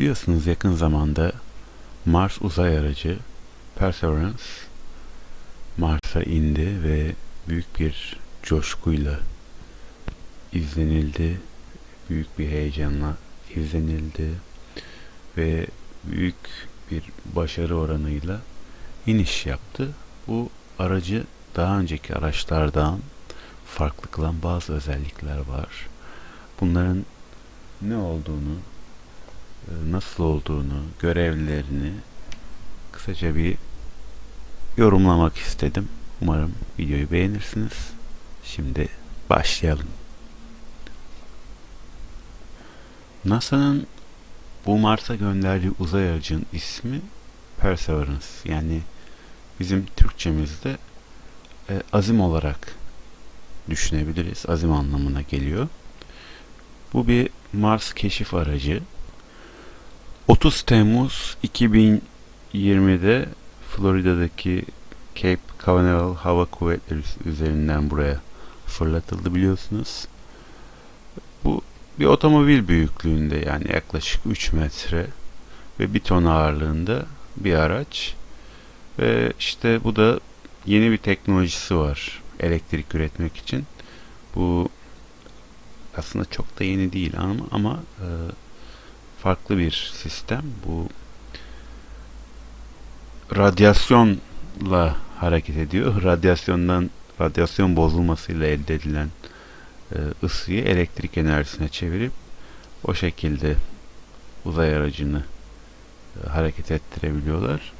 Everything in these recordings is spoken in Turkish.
Biliyorsunuz yakın zamanda Mars uzay aracı Perseverance Mars'a indi ve büyük bir coşkuyla izlenildi. Büyük bir heyecanla izlenildi ve büyük bir başarı oranıyla iniş yaptı. Bu aracı daha önceki araçlardan farklı kılan bazı özellikler var. Bunların ne olduğunu nasıl olduğunu, görevlerini kısaca bir yorumlamak istedim. Umarım videoyu beğenirsiniz. Şimdi başlayalım. NASA'nın bu Mars'a gönderdiği uzay aracının ismi Perseverance. Yani bizim Türkçemizde e, azim olarak düşünebiliriz. Azim anlamına geliyor. Bu bir Mars keşif aracı. 30 Temmuz 2020'de Florida'daki Cape Canaveral Hava Kuvvetleri üzerinden buraya fırlatıldı biliyorsunuz. Bu bir otomobil büyüklüğünde yani yaklaşık 3 metre ve 1 ton ağırlığında bir araç. Ve işte bu da yeni bir teknolojisi var elektrik üretmek için. Bu aslında çok da yeni değil ama, ama e, farklı bir sistem. Bu radyasyonla hareket ediyor. Radyasyondan radyasyon bozulmasıyla elde edilen e, ısıyı elektrik enerjisine çevirip o şekilde uzay aracını e, hareket ettirebiliyorlar.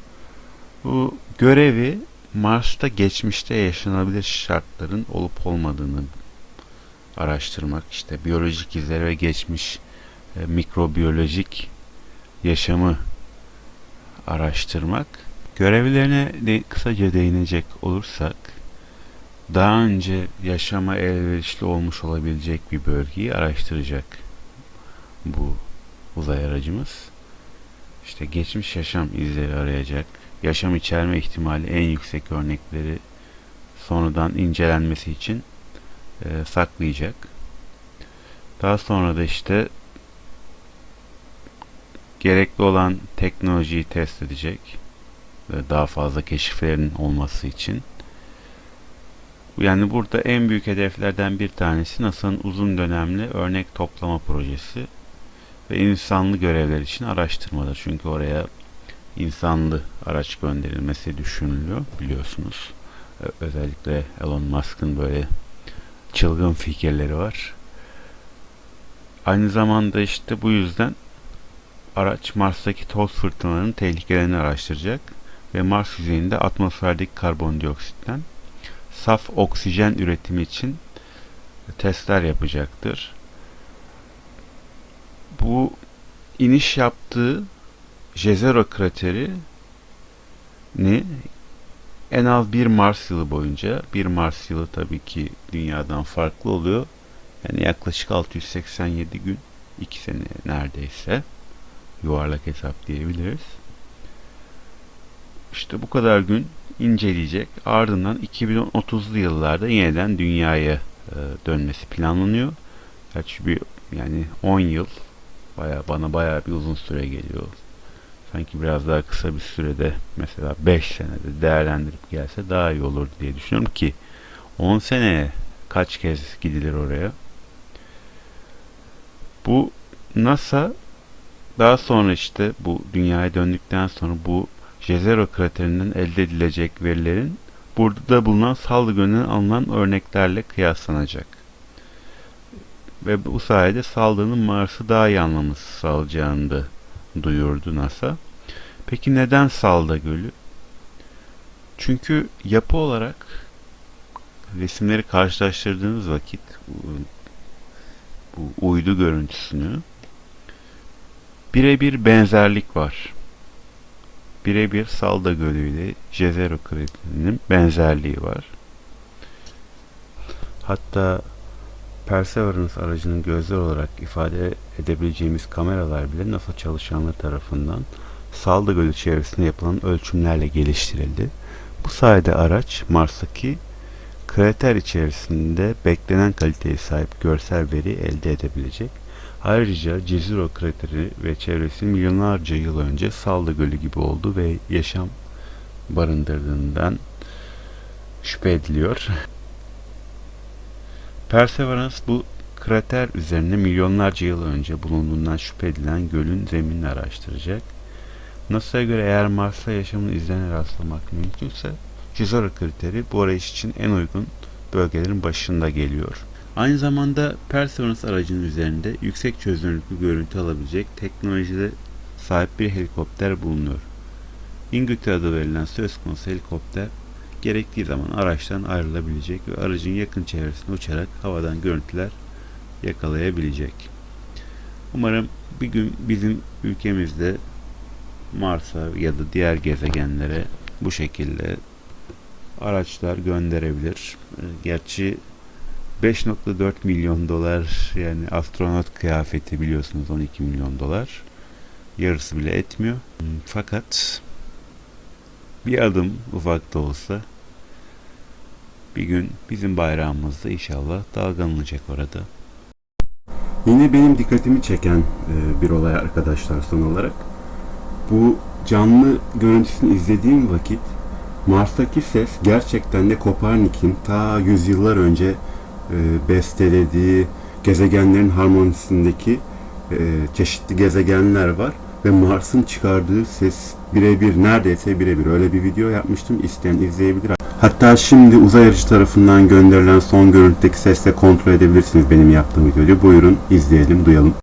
Bu görevi Mars'ta geçmişte yaşanabilir şartların olup olmadığını araştırmak, işte biyolojik izler ve geçmiş e, mikrobiyolojik yaşamı araştırmak. Görevlerine de kısaca değinecek olursak, daha önce yaşama elverişli olmuş olabilecek bir bölgeyi araştıracak bu uzay aracımız. İşte geçmiş yaşam izleri arayacak, yaşam içerme ihtimali en yüksek örnekleri sonradan incelenmesi için e, saklayacak. Daha sonra da işte gerekli olan teknolojiyi test edecek. Daha fazla keşiflerin olması için. Yani burada en büyük hedeflerden bir tanesi NASA'nın uzun dönemli örnek toplama projesi ve insanlı görevler için araştırmadır. Çünkü oraya insanlı araç gönderilmesi düşünülüyor biliyorsunuz. Özellikle Elon Musk'ın böyle çılgın fikirleri var. Aynı zamanda işte bu yüzden araç Mars'taki toz fırtınalarının tehlikelerini araştıracak ve Mars yüzeyinde atmosferdeki karbondioksitten saf oksijen üretimi için testler yapacaktır. Bu iniş yaptığı Jezero krateri ni en az bir Mars yılı boyunca bir Mars yılı tabii ki dünyadan farklı oluyor. Yani yaklaşık 687 gün 2 sene neredeyse yuvarlak hesap diyebiliriz. İşte bu kadar gün inceleyecek. Ardından 2030'lu yıllarda yeniden dünyaya e, dönmesi planlanıyor. Gerçi bir yani 10 yıl baya bana baya bir uzun süre geliyor. Sanki biraz daha kısa bir sürede mesela 5 senede değerlendirip gelse daha iyi olur diye düşünüyorum ki 10 seneye kaç kez gidilir oraya. Bu NASA daha sonra işte bu dünyaya döndükten sonra bu Jezero kraterinden elde edilecek verilerin burada bulunan saldırganın alınan örneklerle kıyaslanacak. Ve bu sayede saldırının Mars'ı daha iyi anlaması sağlayacağını da duyurdu NASA. Peki neden Salda Gölü? Çünkü yapı olarak resimleri karşılaştırdığınız vakit bu uydu görüntüsünü birebir benzerlik var. Birebir Salda Gölü ile Jezero Kriti'nin benzerliği var. Hatta Perseverance aracının gözler olarak ifade edebileceğimiz kameralar bile NASA çalışanları tarafından Salda Gölü çevresinde yapılan ölçümlerle geliştirildi. Bu sayede araç Mars'taki krater içerisinde beklenen kaliteye sahip görsel veri elde edebilecek. Ayrıca Cizuro krateri ve çevresi milyonlarca yıl önce Salda Gölü gibi oldu ve yaşam barındırdığından şüphe ediliyor. Perseverance bu krater üzerine milyonlarca yıl önce bulunduğundan şüphe edilen gölün zeminini araştıracak. NASA'ya göre eğer Mars'ta yaşamın izlerine rastlamak mümkünse Cizora kriteri bu arayış için en uygun bölgelerin başında geliyor. Aynı zamanda Perseverance aracının üzerinde yüksek çözünürlüklü görüntü alabilecek teknolojide sahip bir helikopter bulunuyor. Ingüte adı verilen söz konusu helikopter gerektiği zaman araçtan ayrılabilecek ve aracın yakın çevresine uçarak havadan görüntüler yakalayabilecek. Umarım bir gün bizim ülkemizde Mars'a ya da diğer gezegenlere bu şekilde araçlar gönderebilir. Gerçi 5.4 milyon dolar yani astronot kıyafeti biliyorsunuz 12 milyon dolar. Yarısı bile etmiyor. Fakat bir adım ufak da olsa bir gün bizim bayrağımız da inşallah dalgalanacak orada. Yine benim dikkatimi çeken e, bir olay arkadaşlar son olarak. Bu canlı görüntüsünü izlediğim vakit Mars'taki ses gerçekten de Kopernik'in ta yüzyıllar önce e, bestelediği gezegenlerin harmonisindeki e, çeşitli gezegenler var ve Mars'ın çıkardığı ses birebir neredeyse birebir öyle bir video yapmıştım isteyen izleyebilir. Hatta şimdi uzay aracı tarafından gönderilen son görüntüdeki sesle kontrol edebilirsiniz benim yaptığım videoyu. Buyurun izleyelim, duyalım.